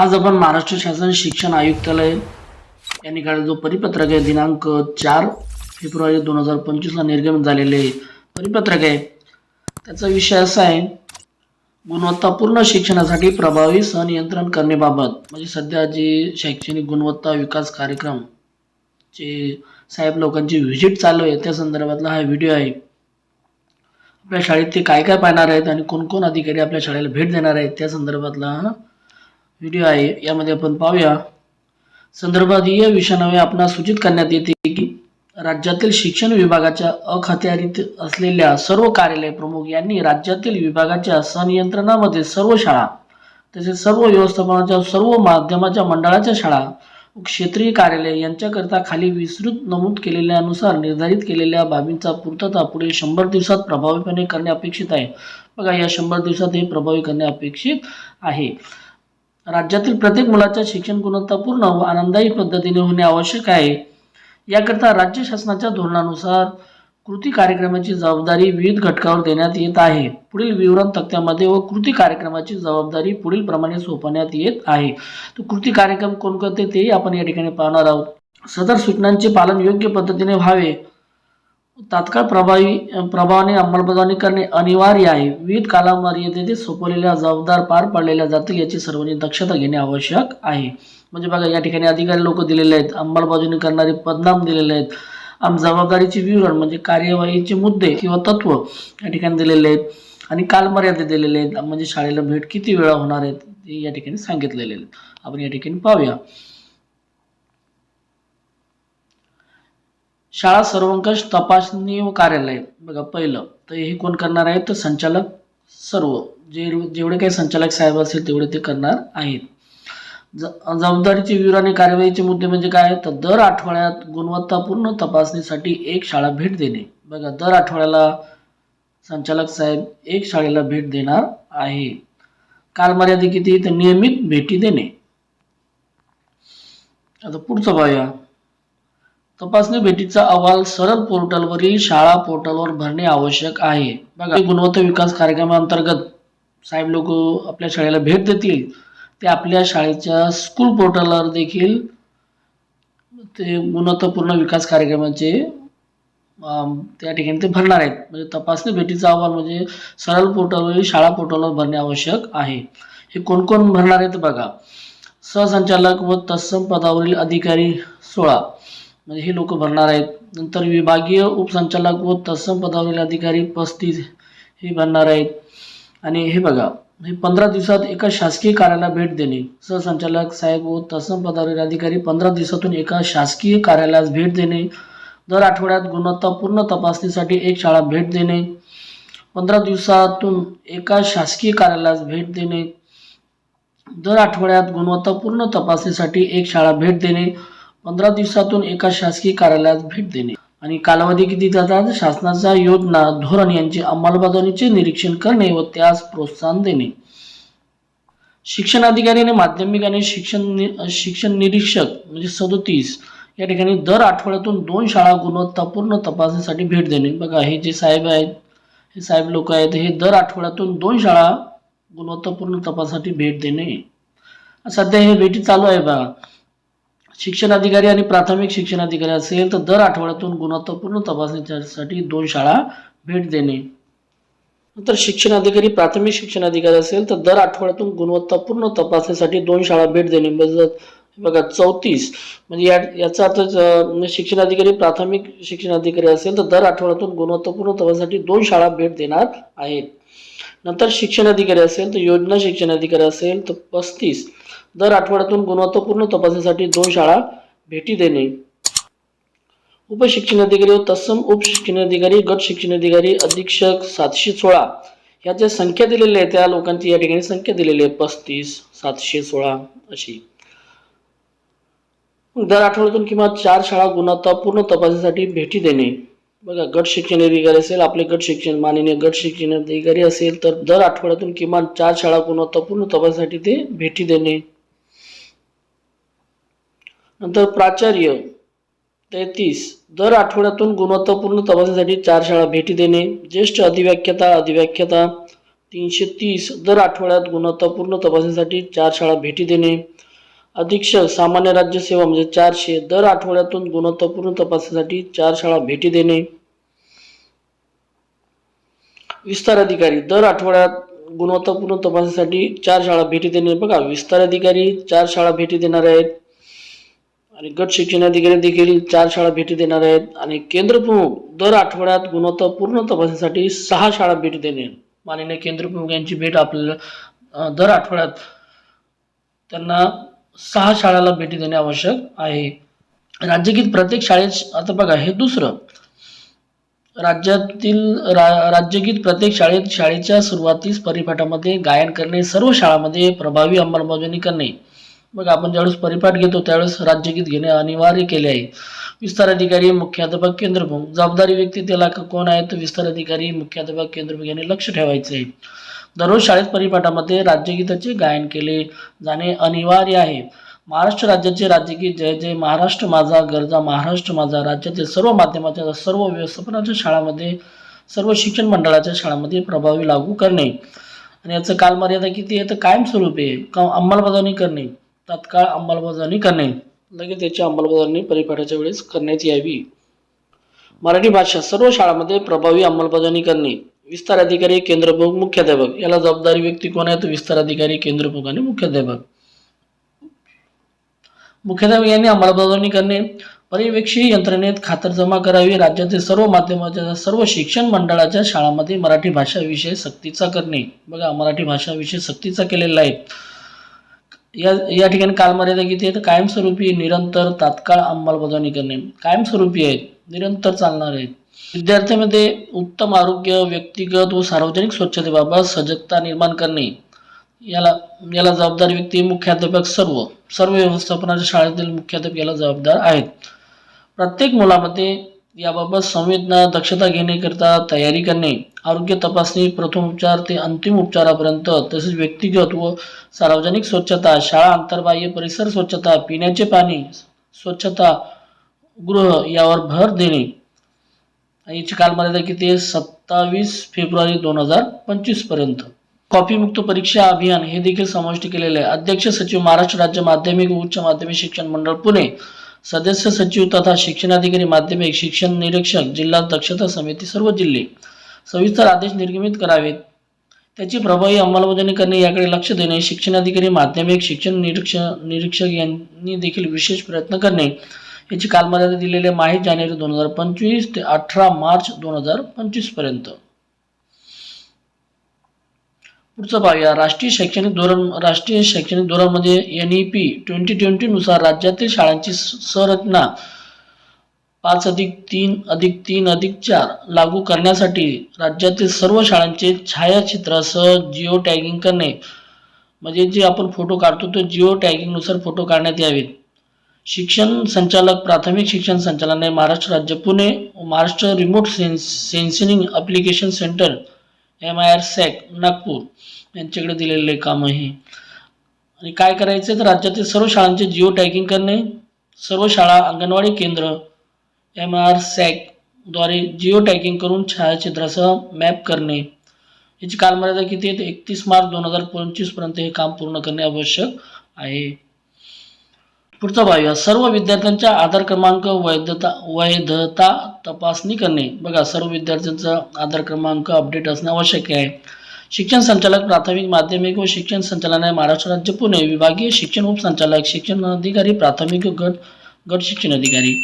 आज आपण महाराष्ट्र शासन शिक्षण आयुक्तालय यांनी निघाला जो परिपत्रक आहे दिनांक चार फेब्रुवारी दोन हजार पंचवीसला निर्गमित झालेले परिपत्रक आहे. त्याचा विषय असा आहे गुणवत्तापूर्ण शिक्षणासाठी प्रभावी संनियंत्रण करण्याबाबत म्हणजे सध्या जे शैक्षणिक गुणवत्ता विकास कार्यक्रम जे साहेब लोकांची व्हिजिट चालू आहे त्या संदर्भातला हा व्हिडिओ आहे. आपल्या शाळेत ते काय काय पाहणार आहेत आणि कोणकोण अधिकारी आपल्या शाळेला भेट देणार आहेत त्या संदर्भातला हा व्हिडिओ आहे. यामध्ये आपण पाहूया. संदर्भात या विषयाने आपणास सूचित करण्यात येते की राज्यातील शिक्षण विभागाच्या अखत्यारीत असलेल्या सर्व कार्यालय प्रमुख यांनी राज्यातील विभागाच्या संनियंत्रणामध्ये सर्व शाळा तसेच सर्व व्यवस्थापनाच्या सर्व माध्यमाच्या मंडळाच्या शाळा क्षेत्रीय कार्यालय यांच्याकरता खाली विस्तृत नमूद केलेल्यानुसार निर्धारित केलेल्या बाबींचा पूर्तता पुढील शंभर दिवसात प्रभावीपणे करणे अपेक्षित आहे. बघा या शंभर दिवसात हे प्रभावी करणे अपेक्षित आहे. राज्यातील प्रत्येक मुलाच्या शिक्षण गुणवत्तापूर्ण व आनंददायी पद्धतीने होणे आवश्यक आहे. याकरता राज्य शासनाच्या धोरणानुसार कृती कार्यक्रमाची जबाबदारी विविध घटकावर देण्यात येत आहे. पुढील विवरण तक्त्यामध्ये व कृती कार्यक्रमाची जबाबदारी पुढील प्रमाणे सोपवण्यात येत आहे. तर कृती कार्यक्रम कोणकोणते तेही आपण या ठिकाणी पाहणार आहोत. सदर सूचनांचे पालन योग्य पद्धतीने व्हावे. तात्काळ प्रभावी प्रभावाने अंमलबजावणी करणे अनिवार्य आहे. विविध कालामर्यादेत सोपवलेल्या जबाबदार पार पाडलेल्या जातील याची सर्वांनी दक्षता घेणे आवश्यक आहे. म्हणजे बघा या ठिकाणी अधिकारी लोक दिलेले आहेत अंमलबजावणी करणारे पदनाम दिलेले आहेत. आम जबाबदारीचे विवरण म्हणजे कार्यवाहीचे मुद्दे किंवा तत्व या ठिकाणी दिलेले आहेत आणि कालमर्यादे दिलेले आहेत. म्हणजे शाळेला भेट किती वेळा होणार आहेत ते या ठिकाणी सांगितलेले आहेत. आपण या ठिकाणी पाहूया. शाळा सर्वंकष तपासणी व कार्यालय. बघा पहिलं. तर हे कोण करणार आहे तर संचालक सर्व. जे जेवढे काही संचालक साहेब असेल तेवढे ते करणार आहेत. ज जबाबदारीचे विवरण आणि कार्यवाहीचे मुद्दे म्हणजे काय? तर दर आठवड्यात गुणवत्तापूर्ण तपासणीसाठी एक शाळा भेट देणे. बघा दर आठवड्याला संचालक साहेब एक शाळेला भेट देणार आहे. कालमर्यादा किती? तर नियमित भेटी देणे. आता पुढचं पाहूया. तपासणी भेटीचा अहवाल सरळ पोर्टलवरील शाळा पोर्टलवर भरणे आवश्यक आहे. बघा गुणवत्ता विकास कार्यक्रमाअंतर्गत साहेब लोक आपल्या शाळेला भेट देतील. ते आपल्या शाळेच्या स्कूल पोर्टलवर देखील ते गुणवत्तापूर्ण विकास कार्यक्रमाचे त्या ठिकाणी ते भरणार आहेत. म्हणजे तपासणी भेटीचा अहवाल म्हणजे सरळ पोर्टलवरील शाळा पोर्टलवर भरणे आवश्यक आहे. हे कोण कोण भरणार आहेत बघा. सहसंचालक व तत्सम पदावरील अधिकारी सोळा. म्हणजे हे लोक भरणार आहेत. नंतर विभागीय उपसंचालक व तत्सम पदावरील अधिकारी पस्तीस हे भरणार आहेत. आणि हे बघा हे पंधरा दिवसात एका शासकीय कार्यालयाला भेट देणे. सहसंचालक साहेब व तत्सम पदावरील अधिकारी पंधरा दिवसातून एका शासकीय कार्यालयास भेट देणे. दर आठवड्यात गुणवत्तापूर्ण तपासणीसाठी एक शाळा भेट देणे. पंधरा दिवसातून एका शासकीय कार्यालयास भेट देणे. दर आठवड्यात गुणवत्तापूर्ण तपासणीसाठी एक शाळा भेट देणे. पंधरा दिवसातून एका शासकीय कार्यालयात भेट देणे आणि कालावधी किती जातात? शासनाच्या योजना धोरण यांची अंमलबजावणीचे निरीक्षण करणे व त्यास प्रोत्साहन देणे. शिक्षण अधिकारी आणि माध्यमिक आणि शिक्षण शिक्षण निरीक्षक म्हणजे सदोतीस या ठिकाणी दर आठवड्यातून दोन शाळा गुणवत्तापूर्ण तपासणीसाठी भेट देणे. बघा हे जे साहेब आहेत हे साहेब लोक आहेत हे दर आठवड्यातून दोन शाळा गुणवत्तापूर्ण तपासासाठी भेट देणे. सध्या हे भेटी चालू आहे बघा. शिक्षण अधिकारी आणि प्राथमिक शिक्षण अधिकारी असेल तर दर आठवड्यातून गुणवत्तापूर्ण तपासणीसाठी दोन शाळा भेट देणे. नंतर शिक्षण अधिकारी प्राथमिक शिक्षण अधिकारी असेल तर दर आठवड्यातून गुणवत्तापूर्ण तपासणीसाठी दोन शाळा भेट देणे. म्हणजे बघा चौतीस. म्हणजे या याचा अर्थ शिक्षण अधिकारी प्राथमिक शिक्षण अधिकारी असेल तर दर आठवड्यातून गुणवत्तापूर्ण तपासणीसाठी दोन शाळा भेट देणार आहेत. नंतर शिक्षण अधिकारी असेल तर योजना शिक्षण अधिकारी असेल तर पस्तीस. दर आठवड्यातून गुणवत्तापूर्ण तपासणीसाठी दोन शाळा भेटी देणे. उपशिक्षण अधिकारी व तत्सम उपशिक्षण अधिकारी गट शिक्षण अधिकारी अधीक्षक सातशे सोळा ह्या ज्या संख्या दिलेल्या आहेत त्या लोकांची या ठिकाणी संख्या दिलेली आहे. पस्तीस सातशे सोळा अशी. दर आठवड्यातून किंवा चार शाळा गुणवत्तापूर्ण तपासणीसाठी भेटी देणे. बघा गट शिक्षण अधिकारी असेल आपले गट शिक्षण माननीय गट शिक्षण अधिकारी असेल तर दर आठवड्यातून किमान चार शाळा गुणवत्तापूर्ण तपासासाठी ते भेटी देणे. नंतर प्राचार्य तेहतीस. दर आठवड्यातून गुणवत्तापूर्ण तपासणीसाठी चार शाळा भेटी देणे ज्येष्ठ अधिव्याख्याता अधिव्याख्याता तीनशे तीस दर आठवड्यात गुणवत्तापूर्ण तपासणीसाठी चार शाळा भेटी देणे. अधीक्षक सामान्य राज्य सेवा म्हणजे चारशे. दर आठवड्यातून गुणवत्तापूर्ण तपासणीसाठी चार शाळा भेटी देणे. विस्तार अधिकारी दर आठवड्यात गुणवत्तापूर्ण तपासणीसाठी चार शाळा भेटी देणे. बघा विस्तार अधिकारी चार शाळा भेटी देणार आहेत. आणि गट शिक्षण अधिकारी देखील चार शाळा भेटी देणार आहेत. आणि केंद्र प्रमुख दर आठवड्यात गुणवत्तापूर्ण तपासणीसाठी सहा शाळा भेटी देणे माननीय केंद्रप्रमुख यांची भेट आपल्याला दर आठवड्यात त्यांना सहा शाळाला भेटी देणे आवश्यक आहे. राज्यगीत प्रत्येक शाळेत आता बघा हे दुसरं. राज्यातील रा राज्यगीत प्रत्येक शाळेत शाळेच्या सुरुवातीस परिपाठामध्ये गायन करणे सर्व शाळांमध्ये प्रभावी अंमलबजावणी करणे. मग आपण ज्यावेळेस परिपाठ घेतो त्यावेळेस राज्यगीत घेणे अनिवार्य केले आहे. विस्तार अधिकारी मुख्याध्यापक केंद्रप्रमुख जबाबदारी व्यक्ती त्याला कोण आहे तर विस्तार अधिकारी मुख्याध्यापक केंद्रप्रमुख यांनी लक्ष ठेवायचे आहे. दररोज शाळेत परिपाठामध्ये राज्यगीताचे गायन केले जाणे अनिवार्य आहे. महाराष्ट्र राज्याचे राज्यगीत जय जय महाराष्ट्र माझा गरजा महाराष्ट्र माझा राज्यातील सर्व माध्यमाच्या सर्व व्यवस्थापनाच्या शाळामध्ये सर्व शिक्षण मंडळाच्या शाळांमध्ये प्रभावी लागू करणे. आणि याचं कालमर्यादा किती आहे तर कायमस्वरूपी आहे. का अंमलबजावणी करणे. तात्काळ अंमलबजावणी करणे. लगेच त्याची अंमलबजावणी परिपाठाच्या वेळेस करण्यात यावी. मराठी भाषा सर्व शाळांमध्ये प्रभावी अंमलबजावणी करणे. विस्तार अधिकारी केंद्रप्रमुख मुख्याध्यापक. याला जबाबदारी व्यक्ती कोण आहे? तर विस्तार अधिकारी केंद्रप्रमुख आणि मुख्याध्यापक. मुख्याध्यापक यांनी अंमलबजावणी करणे. पर्यवेक्षी यंत्रणेत खातरजमा करावी. राज्यातील सर्व माध्यमाच्या सर्व शिक्षण मंडळाच्या शाळांमध्ये मराठी भाषा विषय सक्तीचा करणे. बघा मराठी भाषा विषय सक्तीचा केलेला आहे. या या ठिकाणी कालमर्यादा किती आहे तर कायमस्वरूपी निरंतर तात्काळ अंमलबजावणी करणे. कायमस्वरूपी आहेत. निरंतर चालणार आहेत. विद्यार्थ्यांमध्ये उत्तम आरोग्य व्यक्तिगत व सार्वजनिक स्वच्छतेबाबत सजगता निर्माण करणे. याला याला जबाबदार व्यक्ती मुख्याध्यापक सर्व सर्व व्यवस्थापनाच्या शाळेतील मुख्याध्यापक याला जबाबदार आहेत. प्रत्येक मुलामध्ये याबाबत संवेदना दक्षता घेण्याकरिता तयारी करणे आरोग्य तपासणी प्रथमोपचार ते अंतिम उपचारापर्यंत तसेच व्यक्तिगत व सार्वजनिक स्वच्छता शाळा अंतर्बाह्य परिसर स्वच्छता पिण्याचे पाणी स्वच्छता गृह यावर भर देणे. याची कालमर्यादा किती आहे? सत्तावीस फेब्रुवारी दोन हजार पंचवीसपर्यंत. कॉपीमुक्त परीक्षा अभियान हे देखील समाविष्ट केलेले आहे. अध्यक्ष सचिव महाराष्ट्र राज्य माध्यमिक व उच्च माध्यमिक शिक्षण मंडळ पुणे. सदस्य सचिव तथा शिक्षणाधिकारी माध्यमिक शिक्षण निरीक्षक जिल्हा दक्षता समिती सर्व जिल्हे. सविस्तर आदेश निर्गमित करावेत. त्याची प्रभावी अंमलबजावणी करणे याकडे लक्ष देणे शिक्षणाधिकारी माध्यमिक शिक्षण निरीक्षक निरीक्षक यांनी देखील विशेष प्रयत्न करणे याची कालमर्यादा दिलेली माहीत जानेवारी दोन हजार पंचवीस ते अठरा मार्च दोन हजार पंचवीसपर्यंत. पुढचं पाहूया. राष्ट्रीय शैक्षणिक धोरण राष्ट्रीय शैक्षणिक धोरणमध्ये एन ई पी ट्वेंटी ट्वेंटीनुसार राज्यातील शाळांची संरचना पाच अधिक तीन अधिक तीन अधिक चार लागू करण्यासाठी राज्यातील सर्व शाळांचे छायाचित्रासह जिओ टॅगिंग करणे. म्हणजे जे आपण फोटो काढतो ते जिओ टॅगिंगनुसार फोटो काढण्यात यावेत. शिक्षण संचालक प्राथमिक शिक्षण संचालनालय महाराष्ट्र राज्य Pune Maharashtra remote sense sensing application centre M I R SAC Nagpur. यांच्याकडे दिलेले काम आहे आणि काय करायचं तर राज्यातील सर्व शाळांचे जिओ टॅगिंग करणे सर्व शाळा अंगणवाडी केंद्र एम आय आर सॅकद्वारे जिओ टॅगिंग करून छायाचित्रासह मॅप करणे. याची कालमर्यादा किती आहे? एकतीस मार्च दोन हजार पंचवीसपर्यंत हे काम पूर्ण करणे आवश्यक आहे. पुढचा पाहूया सर्व विद्यार्थ्यांच्या आधार क्रमांक वैधता वैधता तपासणी करणे. बघा सर्व विद्यार्थ्यांचा आधार क्रमांक अपडेट असणे आवश्यक आहे. शिक्षण संचालक प्राथमिक माध्यमिक व शिक्षण संचालनालय महाराष्ट्र राज्य पुणे विभागीय शिक्षण उपसंचालक शिक्षण अधिकारी प्राथमिक गट गट शिक्षण अधिकारी.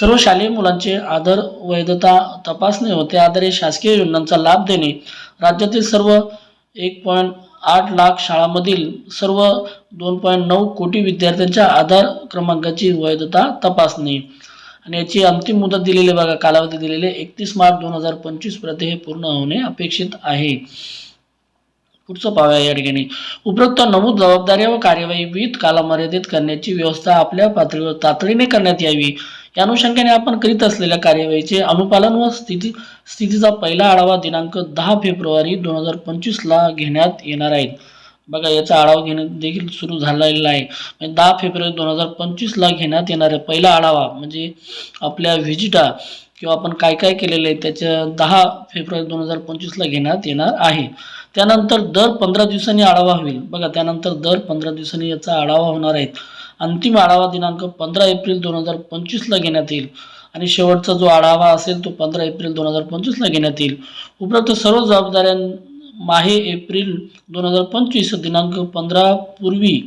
सर्व शालेय मुलांचे आधार वैधता तपासणे होते आधारे शासकीय योजनांचा लाभ देणे. राज्यातील सर्व एक पॉईंट आठ लाख शाळांमधील सर्व दोन पॉईंट नऊ कोटी विद्यार्थ्यांच्या आधार क्रमांकाची वैधता तपासणी. आणि याची अंतिम मुदत दिलेली बघा कालावधी दिलेली एकतीस मार्च दोन हजार पंचवीसपर्यंत हे पूर्ण होणे अपेक्षित आहे. पुढचं पाहूया या ठिकाणी. उपरोक्त नमूद जबाबदाऱ्या व कार्यवाही विविध कालामर्यादित करण्याची व्यवस्था आपल्या पातळीवर तातडीने करण्यात यावी. या अनुषंगाने आपण करीत असलेल्या कार्यवाहीचे अनुपालन व स्थिती स्थितीचा पहिला आढावा दिनांक दहा फेब्रुवारी दोन हजार पंचवीसला घेण्यात येणार आहेत बघा याचा आढावा घेणे देखील सुरू झालेला आहे. म्हणजे दहा फेब्रुवारी दोन हजार पंचवीसला घेण्यात येणारा पहिला आढावा म्हणजे आपल्या व्हिजिटा किंवा आपण काय काय केलेलं आहे त्याच्या दहा फेब्रुवारी दोन हजार पंचवीसला घेण्यात येणार आहे. त्यानंतर दर पंधरा दिवसांनी आढावा होईल. बघा त्यानंतर दर पंधरा दिवसांनी याचा आढावा होणार आहे. अंतिम आढावा दिनांक पंधरा एप्रिल दोन हजार पंचवीसला घेण्यात येईल. आणि शेवटचा जो आढावा असेल तो पंधरा एप्रिल दोन हजार पंचवीसला घेण्यात येईल. उपरोक्त सर्व जबाबदाऱ्यां माहे एप्रिल दोन हजार पंचवीस दिनांक पंधरा पूर्वी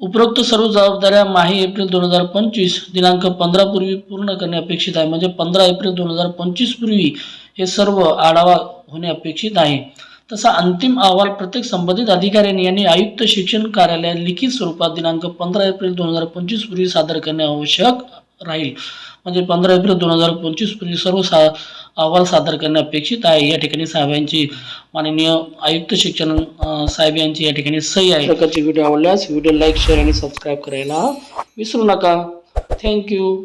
उपरोक्त सर्व जबाबदाऱ्या माहे एप्रिल दोन हजार पंचवीस दिनांक पंधरा पूर्वी पूर्ण करणे अपेक्षित आहे. म्हणजे पंधरा एप्रिल दोन हजार पंचवीस पूर्वी हे सर्व आढावा होणे अपेक्षित आहे. तसा अंतिम अहवाल प्रत्येक संबंधित अधिकाऱ्यांनी यांनी आयुक्त शिक्षण कार्यालयात लिखित स्वरूपात दिनांक पंधरा एप्रिल दोन हजार पंचवीस पूर्वी सादर करणे आवश्यक राहील. म्हणजे पंधरा एप्रिल दोन हजार पंचवीस पूर्वी सर्व सा अहवाल सादर करणे अपेक्षित आहे. या ठिकाणी साहेबांची माननीय आयुक्त शिक्षण साहेब यांची या ठिकाणी सही आहे. प्रकारची व्हिडिओ आवडल्यास व्हिडिओ लाईक शेअर आणि सबस्क्राईब करायला विसरू नका. थँक्यू